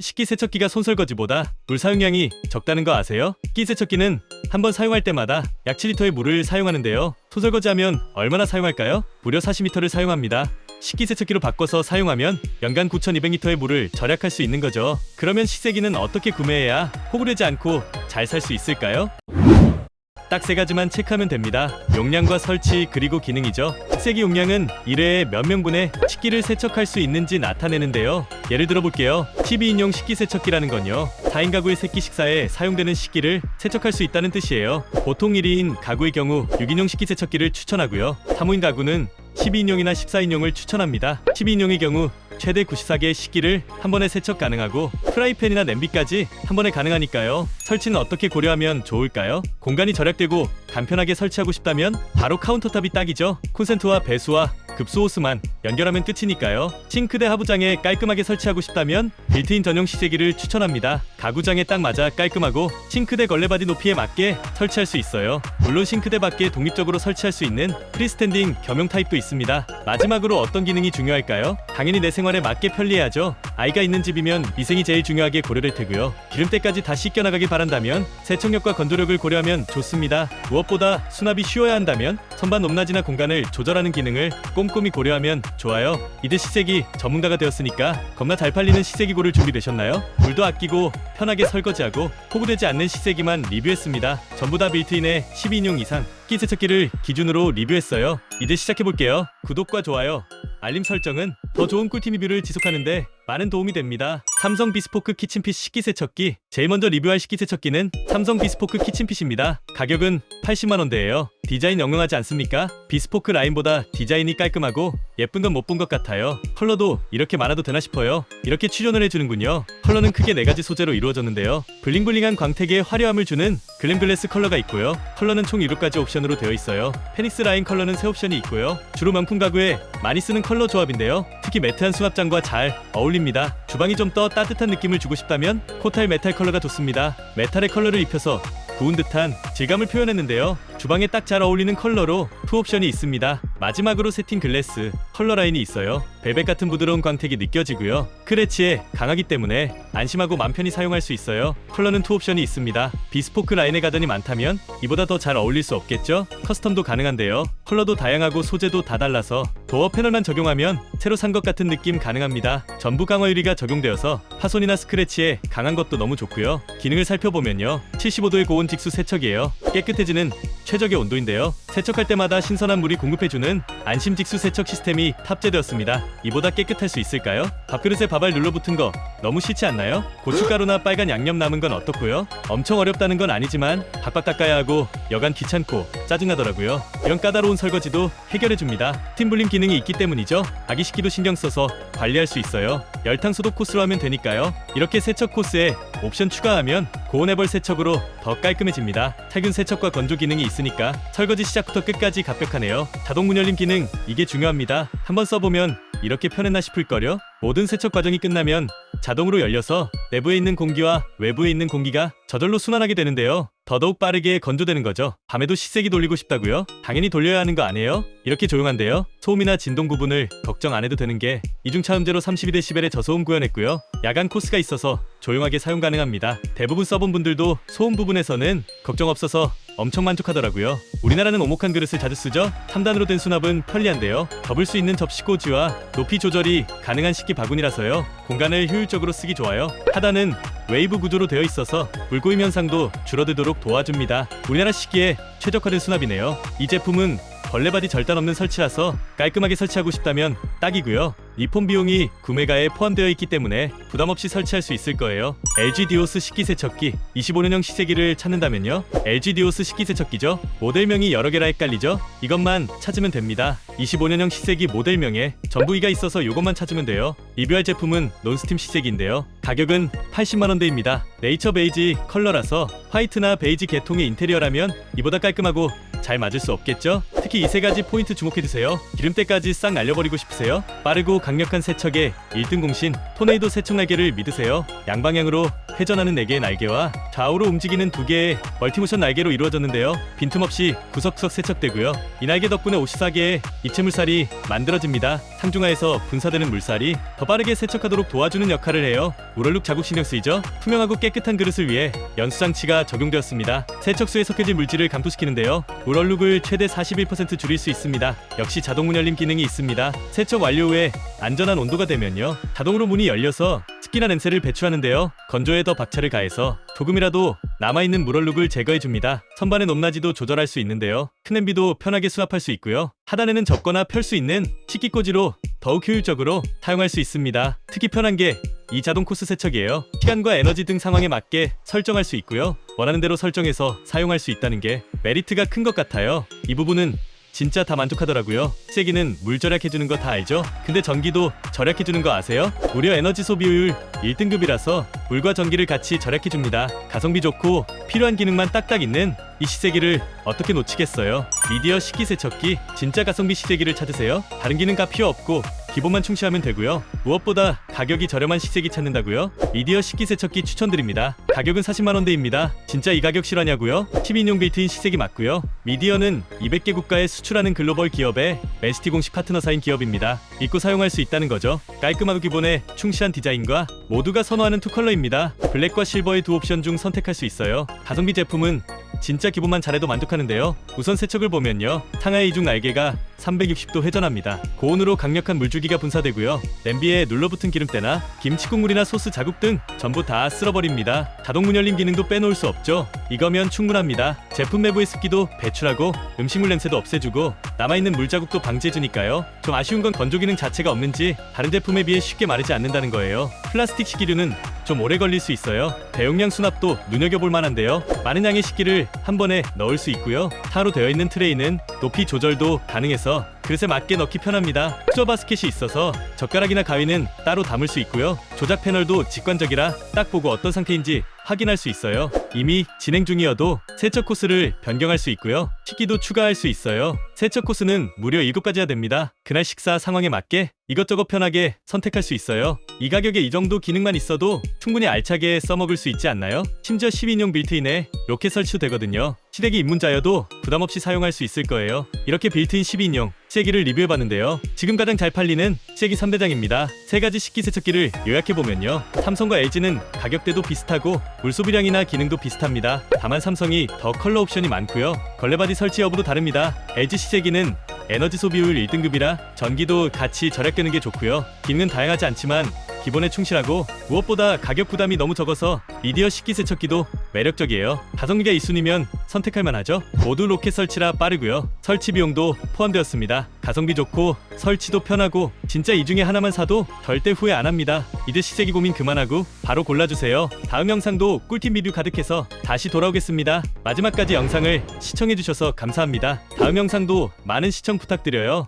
식기세척기가 손설거지보다 물 사용량이 적다는 거 아세요? 식기세척기는 한 번 사용할 때마다 약 7리터의 물을 사용하는데요. 손설거지하면 얼마나 사용할까요? 무려 40리터를 사용합니다. 식기세척기로 바꿔서 사용하면 연간 9,200리터의 물을 절약할 수 있는 거죠. 그러면 식세기는 어떻게 구매해야 호구되지 않고 잘 살 수 있을까요? 딱 세 가지만 체크하면 됩니다. 용량과 설치 그리고 기능이죠. 식세기 용량은 1회에 몇 명분의 식기를 세척할 수 있는지 나타내는데요. 예를 들어 볼게요. 12인용 식기 세척기라는 건요. 4인 가구의 세끼 식사에 사용되는 식기를 세척할 수 있다는 뜻이에요. 보통 1인 가구의 경우 6인용 식기 세척기를 추천하고요. 3호인 가구는 12인용이나 14인용을 추천합니다. 12인용의 경우 최대 94개의 식기를 한 번에 세척 가능하고 프라이팬이나 냄비까지 한 번에 가능하니까요. 설치는 어떻게 고려하면 좋을까요? 공간이 절약되고 간편하게 설치하고 싶다면 바로 카운터탑이 딱이죠. 콘센트와 배수와 급수 호스만 연결하면 끝이니까요. 싱크대 하부장에 깔끔하게 설치하고 싶다면 빌트인 전용 식세기를 추천합니다. 가구장에 딱 맞아 깔끔하고 싱크대 걸레바디 높이에 맞게 설치할 수 있어요. 물론 싱크대 밖에 독립적으로 설치할 수 있는 프리스탠딩 겸용 타입도 있습니다. 마지막으로 어떤 기능이 중요할까요? 당연히 내 생활에 맞게 편리해야죠. 아이가 있는 집이면 위생이 제일 중요하게 고려될 테고요. 기름때까지 다 씻겨나가길 바란다면 세척력과 건조력을 고려하면 좋습니다. 무엇보다 수납이 쉬워야 한다면 선반 높낮이나 공간을 조절하는 기능을 꼼꼼히 고려하면 좋아요. 이제 식세기 전문가가 되었으니까 겁나 잘 팔리는 식세기고를 준비되셨나요? 물도 아끼고 편하게 설거지하고 호구되지 않는 식세기만 리뷰했습니다. 전부 다 빌트인의 12인용 이상 식기 세척기를 기준으로 리뷰했어요. 이제 시작해볼게요. 구독과 좋아요, 알림 설정은 더 좋은 꿀팁 리뷰를 지속하는데 많은 도움이 됩니다. 삼성 비스포크 키친핏 식기세척기 제일 먼저 리뷰할 식기세척기는 삼성 비스포크 키친핏입니다. 가격은 80만원대예요. 디자인 영롱하지 않습니까? 비스포크 라인보다 디자인이 깔끔하고 예쁜 건 못 본 것 같아요. 컬러도 이렇게 많아도 되나 싶어요. 이렇게 출연을 해주는군요. 컬러는 크게 네 가지 소재로 이루어졌는데요. 블링블링한 광택에 화려함을 주는 글램글래스 컬러가 있고요. 컬러는 총 7가지 옵션으로 되어 있어요. 페닉스 라인 컬러는 새 옵션이 있고요. 주로 명품 가구에 많이 쓰는 컬러 조합인데요. 특히 매트한 수납장과 잘 어울립니다. 주방이 좀 더 따뜻한 느낌을 주고 싶다면 코탈 메탈 컬러가 좋습니다. 메탈의 컬러를 입혀서 구운 듯한 질감을 표현했는데요. 주방에 딱 잘 어울리는 컬러로 투 옵션이 있습니다. 마지막으로 세팅 글래스 컬러 라인이 있어요. 벨벳 같은 부드러운 광택이 느껴지고요. 크래치에 강하기 때문에 안심하고 맘 편히 사용할 수 있어요. 컬러는 투 옵션이 있습니다. 비스포크 라인의 가전이 많다면 이보다 더 잘 어울릴 수 없겠죠? 커스텀도 가능한데요. 컬러도 다양하고 소재도 다 달라서 도어 패널만 적용하면 새로 산 것 같은 느낌 가능합니다. 전부 강화 유리가 적용되어서 파손이나 스크래치에 강한 것도 너무 좋고요. 기능을 살펴보면요. 75도의 고온 직수 세척이에요. 깨끗해지는 최적의 온도인데요. 세척할 때마다 신선한 물이 공급해주는 안심 직수 세척 시스템이 탑재되었습니다. 이보다 깨끗할 수 있을까요? 밥그릇에 밥알 눌러붙은 거 너무 싫지 않나요? 고춧가루나 빨간 양념 남은 건 어떻고요? 엄청 어렵다는 건 아니지만 박박 닦아야 하고 여간 귀찮고 짜증나더라고요. 이런 까다로운 설거지도 해결해줍니다. 팀블링 기능이 있기 때문이죠. 아기 식기도 신경 써서 관리할 수 있어요. 열탕 소독 코스로 하면 되니까요. 이렇게 세척 코스에 옵션 추가하면 고온해벌 세척으로 더 깔끔해집니다. 살균 세척과 건조 기능이 있으니까 설거지 시작부터 끝까지 갑벽하네요. 자동 문 열림 기능 이게 중요합니다. 한번 써보면 이렇게 편했나 싶을걸요? 모든 세척 과정이 끝나면 자동으로 열려서 내부에 있는 공기와 외부에 있는 공기가 저절로 순환하게 되는데요. 더더욱 빠르게 건조되는 거죠. 밤에도 식세기 돌리고 싶다고요? 당연히 돌려야 하는 거 아니에요? 이렇게 조용한데요. 소음이나 진동 부분을 걱정 안 해도 되는 게 이중차음제로 32dB의 저소음 구현했고요. 야간 코스가 있어서 조용하게 사용 가능합니다. 대부분 써본 분들도 소음 부분에서는 걱정 없어서 엄청 만족하더라고요. 우리나라는 오목한 그릇을 자주 쓰죠. 3단으로 된 수납은 편리한데요. 접을 수 있는 접시꽂이와 높이 조절이 가능한 식기 바구니라서요. 공간을 효율적으로 쓰기 좋아요. 하단은 웨이브 구조로 되어 있어서 물고임 현상도 줄어들도록 도와줍니다. 우리나라 식기에 최적화된 수납이네요. 이 제품은 벌레 바디 절단 없는 설치라서 깔끔하게 설치하고 싶다면 딱이고요. 리폼 비용이 구매가에 포함되어 있기 때문에 부담 없이 설치할 수 있을 거예요. LG 디오스 식기세척기 25년형 식세기를 찾는다면요. LG 디오스 식기세척기죠. 모델명이 여러 개라 헷갈리죠? 이것만 찾으면 됩니다. 25년형 식세기 모델명에 전부기가 있어서 이것만 찾으면 돼요. 리뷰할 제품은 논스팀 식세기인데요. 가격은 80만 원대입니다. 네이처 베이지 컬러라서 화이트나 베이지 계통의 인테리어라면 이보다 깔끔하고 잘 맞을 수 없겠죠? 특히 이 세 가지 포인트 주목해주세요. 기름때까지 싹 날려버리고 싶으세요? 빠르고 강력한 세척에 1등 공신 토네이도 세척 날개를 믿으세요. 양방향으로 회전하는 4개의 날개와 좌우로 움직이는 2개의 멀티모션 날개로 이루어졌는데요. 빈틈없이 구석구석 세척되고요. 이 날개 덕분에 54개의 입체 물살이 만들어집니다. 상중하에서 분사되는 물살이 더 빠르게 세척하도록 도와주는 역할을 해요. 우럴룩 자국 신경 쓰이죠? 투명하고 깨끗한 그릇을 위해 연수장치가 적용되었습니다. 세척수에 섞여진 물질을 감소시키는데요. 우럴룩을 최대 41% 줄일 수 있습니다. 역시 자동 문 열림 기능이 있습니다. 세척 완료 후에 안전한 온도가 되면요. 자동으로 문이 열려서 습기나 냄새를 배출하는데요. 건조에 더 박차를 가해서 조금이라도 남아있는 물얼룩을 제거해 줍니다. 선반의 높낮이도 조절할 수 있는데요. 큰 냄비도 편하게 수납할 수 있고요. 하단에는 접거나 펼 수 있는 식기꽂이로 더욱 효율적으로 사용할 수 있습니다. 특히 편한 게 이 자동 코스 세척이에요. 시간과 에너지 등 상황에 맞게 설정할 수 있고요. 원하는 대로 설정해서 사용할 수 있다는 게 메리트가 큰 것 같아요. 이 부분은 진짜 다 만족하더라고요. 세기는 물 절약해주는 거 다 알죠? 근데 전기도 절약해주는 거 아세요? 무려 에너지 소비율 1등급이라서 물과 전기를 같이 절약해줍니다. 가성비 좋고 필요한 기능만 딱딱 있는 이 시세기를 어떻게 놓치겠어요? 미디어 식기세척기 진짜 가성비 시세기를 찾으세요. 다른 기능가 필요 없고 기본만 충실하면 되고요. 무엇보다 가격이 저렴한 식세기 찾는다고요? 미디어 식기세척기 추천드립니다. 가격은 40만 원대입니다. 진짜 이 가격 실화냐고요? 12인용 빌트인 식세기 맞고요. 미디어는 200개 국가에 수출하는 글로벌 기업의 맨시티 공식 파트너사인 기업입니다. 믿고 사용할 수 있다는 거죠. 깔끔하고 기본에 충실한 디자인과 모두가 선호하는 투 컬러입니다. 블랙과 실버의 두 옵션 중 선택할 수 있어요. 가성비 제품은 진짜 기본만 잘해도 만족하는데요. 우선 세척을 보면요. 상하의 이중 날개가 360도 회전합니다. 고온으로 강력한 물줄기가 분사되고요. 냄비에 눌러붙은 기름때나 김치 국물이나 소스 자국 등 전부 다 쓸어버립니다. 자동 문 열림 기능도 빼놓을 수 없죠. 이거면 충분합니다. 제품 내부의 습기도 배출하고 음식물 냄새도 없애주고 남아있는 물 자국도 방지해주니까요. 좀 아쉬운 건 건조 기능 자체가 없는지 다른 제품에 비해 쉽게 마르지 않는다는 거예요. 플라스틱 식기류는 좀 오래 걸릴 수 있어요. 대용량 수납도 눈여겨볼 만한데요. 많은 양의 식기를 한 번에 넣을 수 있고요. 타로 되어 있는 트레이는 높이 조절도 가능해서 그릇에 맞게 넣기 편합니다. 수저 바스켓이 있어서 젓가락이나 가위는 따로 담을 수 있고요. 조작 패널도 직관적이라 딱 보고 어떤 상태인지 확인할 수 있어요. 이미 진행 중이어도 세척 코스를 변경할 수 있고요. 식기도 추가할 수 있어요. 세척 코스는 무려 7가지나 됩니다. 그날 식사 상황에 맞게 이것저것 편하게 선택할 수 있어요. 이 가격에 이 정도 기능만 있어도 충분히 알차게 써먹을 수 있지 않나요? 심지어 12인용 빌트인에 로켓 설치도 되거든요. 시댁이 입문자여도 부담 없이 사용할 수 있을 거예요. 이렇게 빌트인 12인용 시계기를 리뷰해봤는데요. 지금 가장 잘 팔리는 시계기 3대장입니다. 세 가지 식기 세척기를 요약해보면요. 삼성과 LG는 가격대도 비슷하고 물 소비량이나 기능도 비슷합니다. 다만 삼성이 더 컬러 옵션이 많고요. 걸레바디 설치 여부도 다릅니다. LG 시제기는 에너지 소비율 1등급이라 전기도 같이 절약되는 게 좋고요. 기능은 다양하지 않지만 기본에 충실하고 무엇보다 가격 부담이 너무 적어서 미디어 식기 세척기도 매력적이에요. 가성비가 2순위면 선택할 만하죠. 모두 로켓 설치라 빠르고요. 설치 비용도 포함되었 가성비 좋고 설치도 편하고 진짜 이 중에 하나만 사도 절대 후회 안 합니다. 이제 시세기 고민 그만하고 바로 골라주세요. 다음 영상도 꿀팁 리뷰 가득해서 다시 돌아오겠습니다. 마지막까지 영상을 시청해주셔서 감사합니다. 다음 영상도 많은 시청 부탁드려요.